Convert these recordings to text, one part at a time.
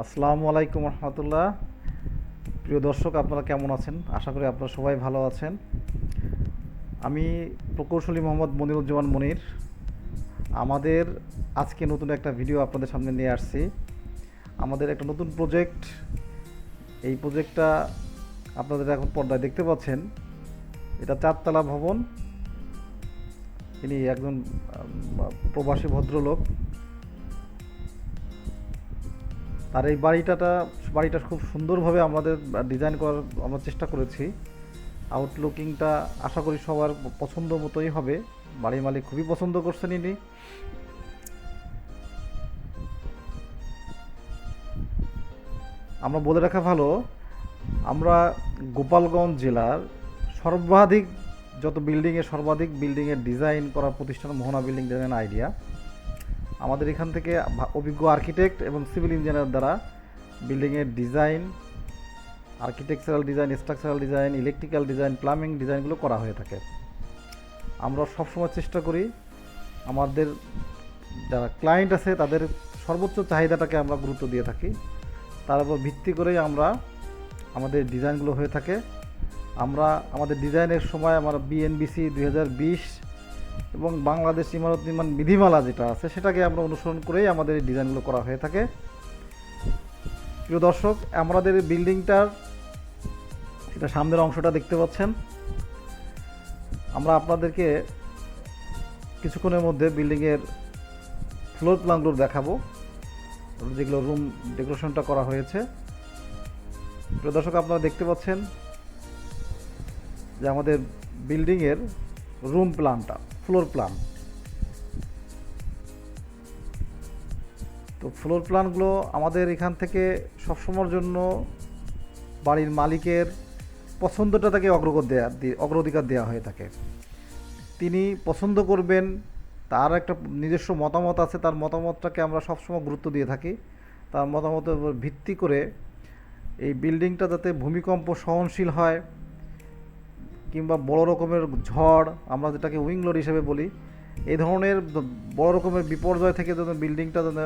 আসসালামু আলাইকুম রহমতুল্লাহ। প্রিয় দর্শক, আপনারা কেমন আছেন? আশা করি আপনারা সবাই ভালো আছেন। আমি প্রকৌশলী মোহাম্মদ মনিরুজ্জামান মনির। আমাদের আজকে নতুন একটা ভিডিও আপনাদের সামনে নিয়ে আসছি। আমাদের একটা নতুন প্রজেক্ট। এই প্রজেক্টটা আপনাদের এখন পর্দায় দেখতে পাচ্ছেন। এটা চারতলা ভবন। তিনি একজন প্রবাসী ভদ্রলোক। আর এই বাড়িটাটা, বাড়িটা খুব সুন্দরভাবে আমাদের ডিজাইন করার আমরা চেষ্টা করেছি। আউটলুকিংটা আশা করি সবার পছন্দ মতোই হবে। বাড়ির মালিক খুবই পছন্দ করছেন ইনি। আমরা বলে রাখা ভালো, আমরা গোপালগঞ্জ জেলার সর্বাধিক, যত বিল্ডিংয়ে সর্বাধিক বিল্ডিংয়ের ডিজাইন করা প্রতিষ্ঠান, মোহনা বিল্ডিং ডিজাইন আইডিয়া আমাদের এখান থেকে অভিজ্ঞ আর্কিটেক্ট এবং সিভিল ইঞ্জিনিয়ার দ্বারা বিল্ডিংয়ের design architectural design structural design electrical design plumbing ডিজাইনগুলো করা হয়ে থাকে। আমরা সবসময় চেষ্টা করি আমাদের যারা ক্লায়েন্ট আছে তাদের সর্বোচ্চ চাহিদাটাকে আমরা গুরুত্ব দিয়ে থাকি। তার উপর ভিত্তি করেই আমরা আমাদের ডিজাইনগুলো হয়ে থাকে। আমরা আমাদের ডিজাইনের সময় আমরা বিএনবিসি দু হাজার বিশ এবং বাংলাদেশ ইমারত নির্মাণ বিধিমালা যেটা আছে, সেটাকে আমরা অনুসরণ করেই আমাদের এই ডিজাইনগুলো করা হয়ে থাকে। প্রিয় দর্শক, আমাদের বিল্ডিংটার এটা সামনের অংশটা দেখতে পাচ্ছেন। আমরা আপনাদেরকে কিছুক্ষণের মধ্যে বিল্ডিংয়ের ফ্লোর প্ল্যানগুলো দেখাবো। যেগুলো রুম ডেকোরেশনটা করা হয়েছে। প্রিয় দর্শক, আপনারা দেখতে পাচ্ছেন যে আমাদের বিল্ডিংয়ের রুম প্ল্যানটা। ফ্লোর প্ল্যান তো ফ্লোর প্ল্যানগুলো আমাদের এখান থেকে সবসময়ের জন্য বাড়ির মালিকের পছন্দটা তাকে অগ্রগত দেওয়া অগ্রাধিকার দেওয়া হয়ে থাকে। তিনি পছন্দ করবেন, তার একটা নিজস্ব মতামত আছে, তার মতামতটাকে আমরা সবসময় গুরুত্ব দিয়ে থাকি। তার মতামতের উপর ভিত্তি করে এই বিল্ডিংটা যাতে ভূমিকম্প সহনশীল হয় কিংবা বড় রকমের ঝড়, আমরা যেটাকে উইংলোড হিসেবে বলি, এই ধরনের বড় রকমের বিপর্যয় থেকে যেন বিল্ডিংটা যেন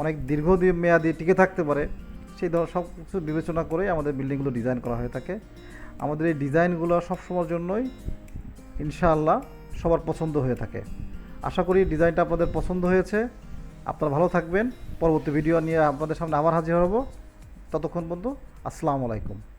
অনেক দীর্ঘদিন মেয়াদি টিকে থাকতে পারে, সেই ধর, সব কিছু বিবেচনা করে আমাদের বিল্ডিংগুলো ডিজাইন করা হয়ে থাকে। আমাদের এই ডিজাইনগুলো সবসময়ের জন্যই ইনশাআল্লাহ সবার পছন্দ হয়ে থাকে। আশা করি ডিজাইনটা আপনাদের পছন্দ হয়েছে। আপনারা ভালো থাকবেন। পরবর্তী ভিডিও নিয়ে আপনাদের সামনে আবার হাজির হব। ততক্ষণ পর্যন্ত আসসালামু আলাইকুম।